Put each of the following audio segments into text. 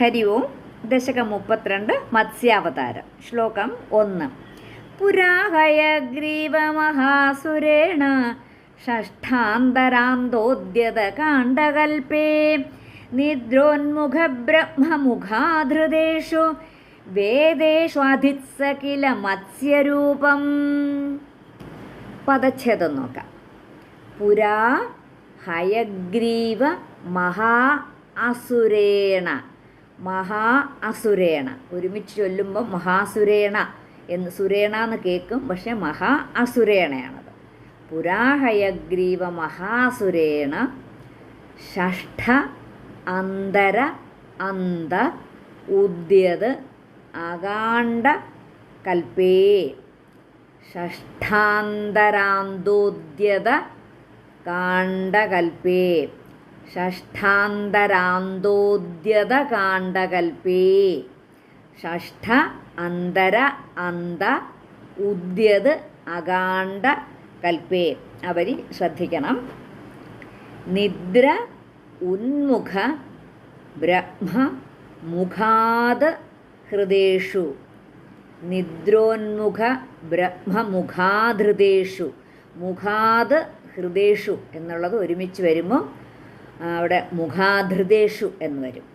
ഹരി ഓം ദശകം മുപ്പത്തിരണ്ട് മത്സ്യാവതാരം. ശ്ലോകം ഒന്ന്. പുരാഹയഗ്രീവമഹാസുരേണ ഷഷ്ഠാന്തരാന്തോദ്യത കാണ്ഡകൽപേ നിദ്രോന്മുഖബ്രഹ്മമുഖാധൃതേഷു വേദേഷ്വധിത്സ കില മത്സ്യരൂപം. പദച്ഛേദം നോക്കാം. പുരാ ഹയഗ്രീവ മഹാ അസുരേണ. മഹാ അസുരേണ ഒരുമിച്ച് ചൊല്ലുമ്പോൾ മഹാസുരേണ എന്ന് സുരേണ എന്ന് കേൾക്കും പക്ഷേ മഹാ അസുരേണയാണത് പുരാഹയഗ്രീവ മഹാസുരേണ ഷഷ്ഠ അന്തര അന്ത ഉദ്യത് അകാണ്ഡ കൽപ്പേ. ഷഷ്ഠാന്തരാന്തോദ്യത കാണ്ഡകൽപ്പേ. ഷഷ്ഠാന്തരാന്തോദ്യത ഷഷ്ട ഷഷ്ഠ അന്തര അന്ത ഉദ്യത് അകാണ്ഡ കൽപ്പേ അവരി ശ്രദ്ധിക്കണം. നിദ്ര ഉന്മുഖ ബ്രഹ്മ മുഖാത് ഹൃദേഷു. നിദ്രോന്മുഖ ബ്രഹ്മമുഖാധൃതേഷു മുഖാത് ഹൃദേഷു. എന്നുള്ളത് ഒരുമിച്ച് വരുമ്പോൾ അവിടെ മുഖാധൃതേഷു എന്ന് വരും.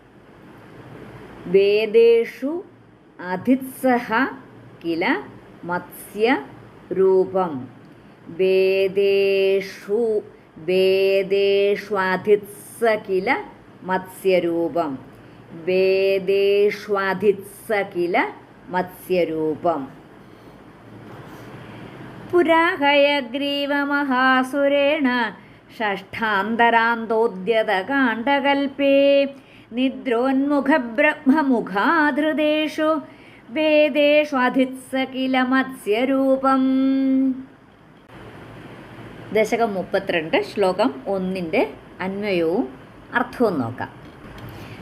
വേദേഷു അധിത്സഹ കില മത്സ്യ രൂപം. വേദേഷു വേദേഷ്വാധിത്സ കില മത്സ്യരൂപം വേദേഷ്വാധിത്സ കില മത്സ്യരൂപം പുരാഹയഗ്രീവമഹാസുരേണ ഷഷ്ഠാന്തരാന്തോദ്യതകാണ്ഡകൽപേ നിദ്രോന്മുഖബ്രഹ്മമുഖാധൃതേഷു വേദേഷ്വധിത്സ കില മത്സ്യരൂപം ദശകം മുപ്പത്തിരണ്ട് ശ്ലോകം ഒന്നിന്റെ അന്വയവും അർത്ഥവും നോക്കാം.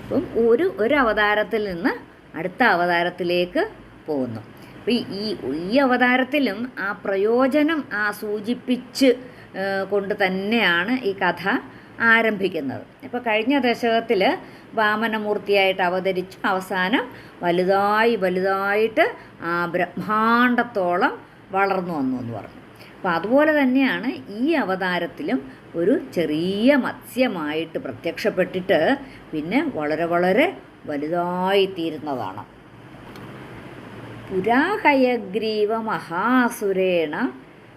അപ്പം ഒരു ഒരു അവതാരത്തിൽ നിന്ന് അടുത്ത അവതാരത്തിലേക്ക് പോകുന്നു. അപ്പം ഈ ഈ അവതാരത്തിലും ആ പ്രയോജനം ആ സൂചിപ്പിച്ച് കൊണ്ട് തന്നെയാണ് ഈ കഥ ആരംഭിക്കുന്നത്. ഇപ്പോൾ കഴിഞ്ഞ ദശകത്തിൽ വാമനമൂർത്തിയായിട്ട് അവതരിച്ചു അവസാനം വലുതായി വലുതായിട്ട് ആ ബ്രഹ്മാണ്ടത്തോളം വളർന്നു വന്നു എന്ന് പറഞ്ഞു. അപ്പോൾ അതുപോലെ തന്നെയാണ് ഈ അവതാരത്തിലും ഒരു ചെറിയ മത്സ്യമായിട്ട് പ്രത്യക്ഷപ്പെട്ടിട്ട് പിന്നെ വളരെ വളരെ വലുതായി തീരുന്നതാണ്. പുരാഹയഗ്രീവ മഹാസുരേണ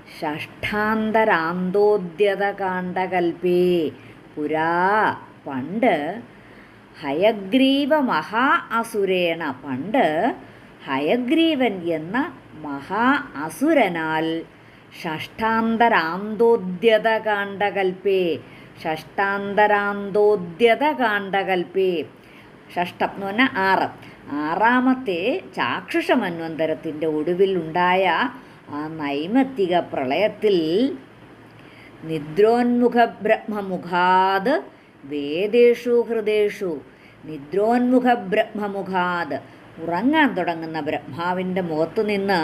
ഷഷ്ഠാന്തരാന്തോദ്യതകാണ്ഡകൽപേ പുരാ പണ്ട് ഹയഗ്രീവ മഹാ അസുരേണ. പണ്ട് ഹയഗ്രീവൻ എന്ന മഹാ അസുരനാൽ ഷഷ്ടാന്തരാന്തോദ്യതകാണ്ഡകൽപ്പേ ഷഷ്ടാന്തരാന്തോദ്യതകാണ്ഡകൽപ്പേ ഷഷ്ടം എന്ന് പറഞ്ഞാൽ ആറ്. ആറാമത്തെ ചാക്ഷുഷ മന്വന്തരത്തിന്റെ ഒടുവിൽ ഉണ്ടായ ആ നൈമത്തിക പ്രളയത്തിൽ നിദ്രോന്മുഖ ബ്രഹ്മമുഖാത് വേദേഷു ഹൃദേഷു. നിദ്രോന്മുഖ ബ്രഹ്മമുഖാത്. ഉറങ്ങാൻ തുടങ്ങുന്ന ബ്രഹ്മാവിന്റെ മുഖത്തു നിന്ന്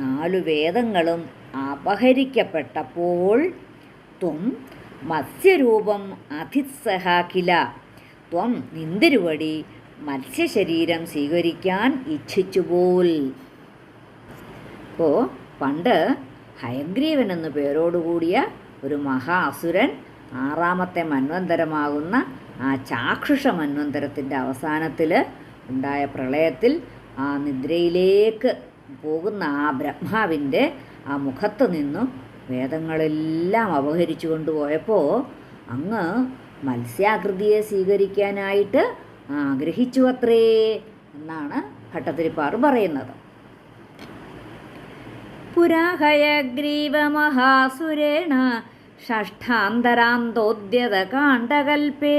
നാലു വേദങ്ങളും അപഹരിക്കപ്പെട്ടപ്പോൾ ത്വം മത്സ്യരൂപം അധിത്സഹ ത്വം നിന്തിരുവടി മത്സ്യശരീരം സ്വീകരിക്കാൻ ഇച്ഛിച്ചുപോൽ. അപ്പോൾ പണ്ട് ഹയഗ്രീവൻ എന്നു പേരോടുകൂടിയ ഒരു മഹാ അസുരൻ ആറാമത്തെ മന്വന്തരമാകുന്ന ആ ചാക്ഷുഷ മന്വന്തരത്തിന്റെ അവസാനത്തിൽ ഉണ്ടായ പ്രളയത്തിൽ ആ നിദ്രയിലേക്ക് പോകുന്ന ആ ബ്രഹ്മാവിന്റെ ആ മുഖത്ത് നിന്നും വേദങ്ങളെല്ലാം അപഹരിച്ചു കൊണ്ടുപോയപ്പോൾ അങ്ങ് മത്സ്യാകൃതിയെ സ്വീകരിക്കാനായിട്ട് ആഗ്രഹിച്ചു അത്രേ എന്നാണ് ഭട്ടതിരിപ്പാറ് പറയുന്നത്. പുരാഹയഗ്രീവമഹാസുരേണ ഷഷ്ഠാന്തരാന്തോദ്യത കാണ്ഡകൽപേ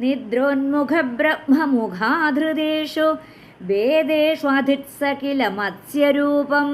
നിദ്രോന്മുഖബ്രഹ്മമുഖാധൃതേഷു വേദേഷ്വധിത്സ കില മത്സ്യരൂപം.